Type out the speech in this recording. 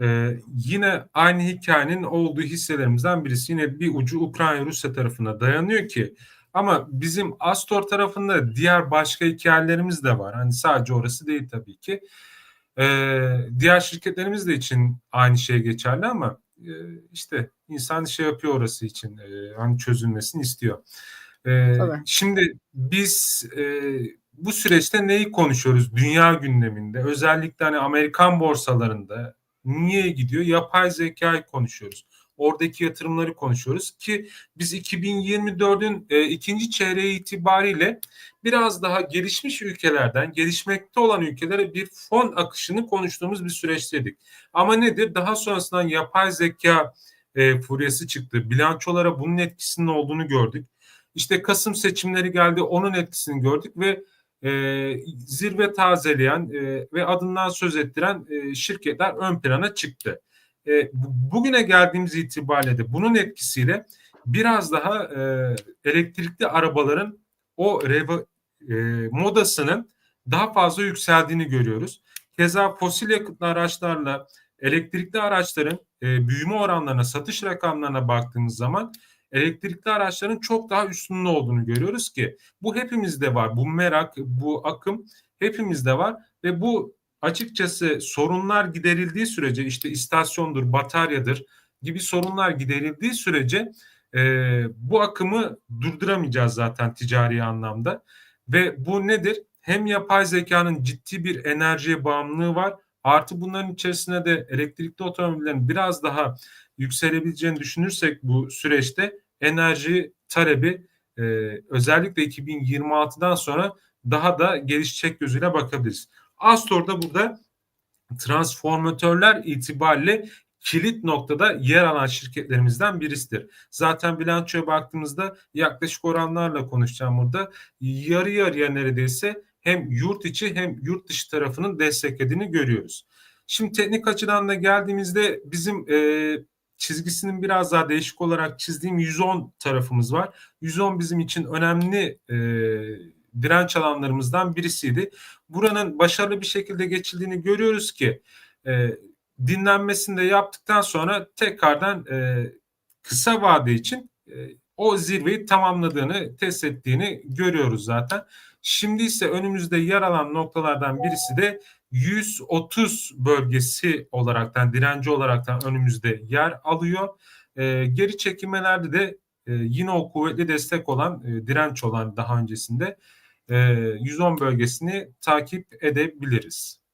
Ee, yine aynı hikayenin olduğu hisselerimizden birisi. Yine bir ucu Ukrayna-Rusya tarafına dayanıyor ki ama bizim Astor tarafında diğer başka hikayelerimiz de var. Hani sadece orası değil tabii ki. Ee, diğer şirketlerimiz de için aynı şey geçerli ama e, işte insan şey yapıyor orası için. E, hani çözülmesini istiyor. E, Tabii. şimdi biz e, bu süreçte neyi konuşuyoruz dünya gündeminde? Özellikle hani Amerikan borsalarında niye gidiyor? Yapay zekayı konuşuyoruz. Oradaki yatırımları konuşuyoruz ki biz 2024'ün e, ikinci çeyreği itibariyle biraz daha gelişmiş ülkelerden gelişmekte olan ülkelere bir fon akışını konuştuğumuz bir süreçteydik. Ama nedir? Daha sonrasından yapay zeka e, furyası çıktı. Bilançolara bunun etkisinin olduğunu gördük. İşte Kasım seçimleri geldi, onun etkisini gördük ve e, zirve tazeleyen e, ve adından söz ettiren e, şirketler ön plana çıktı. E, bugüne geldiğimiz itibariyle de bunun etkisiyle biraz daha e, elektrikli arabaların o reva, e, modasının daha fazla yükseldiğini görüyoruz. Keza fosil yakıtlı araçlarla elektrikli araçların e, büyüme oranlarına, satış rakamlarına baktığımız zaman elektrikli araçların çok daha üstünde olduğunu görüyoruz ki bu hepimizde var. Bu merak, bu akım hepimizde var ve bu açıkçası sorunlar giderildiği sürece işte istasyondur, bataryadır gibi sorunlar giderildiği sürece e, bu akımı durduramayacağız zaten ticari anlamda. Ve bu nedir? Hem yapay zekanın ciddi bir enerjiye bağımlılığı var. Artı bunların içerisine de elektrikli otomobillerin biraz daha yükselebileceğini düşünürsek bu süreçte enerji talebi e, özellikle 2026'dan sonra daha da gelişecek gözüyle bakabiliriz. Astor da burada transformatörler itibariyle kilit noktada yer alan şirketlerimizden birisidir. Zaten bilançoya baktığımızda yaklaşık oranlarla konuşacağım burada. Yarı yarıya neredeyse hem yurt içi hem yurt dışı tarafının desteklediğini görüyoruz. Şimdi teknik açıdan da geldiğimizde bizim e, çizgisinin biraz daha değişik olarak çizdiğim 110 tarafımız var. 110 bizim için önemli e, direnç alanlarımızdan birisiydi. Buranın başarılı bir şekilde geçildiğini görüyoruz ki e, dinlenmesini de yaptıktan sonra tekrardan e, kısa vade için e, o zirveyi tamamladığını, test ettiğini görüyoruz zaten. Şimdi ise önümüzde yer alan noktalardan birisi de 130 bölgesi olaraktan direnci olaraktan önümüzde yer alıyor. E, geri çekilmelerde de e, yine o kuvvetli destek olan e, direnç olan daha öncesinde e, 110 bölgesini takip edebiliriz.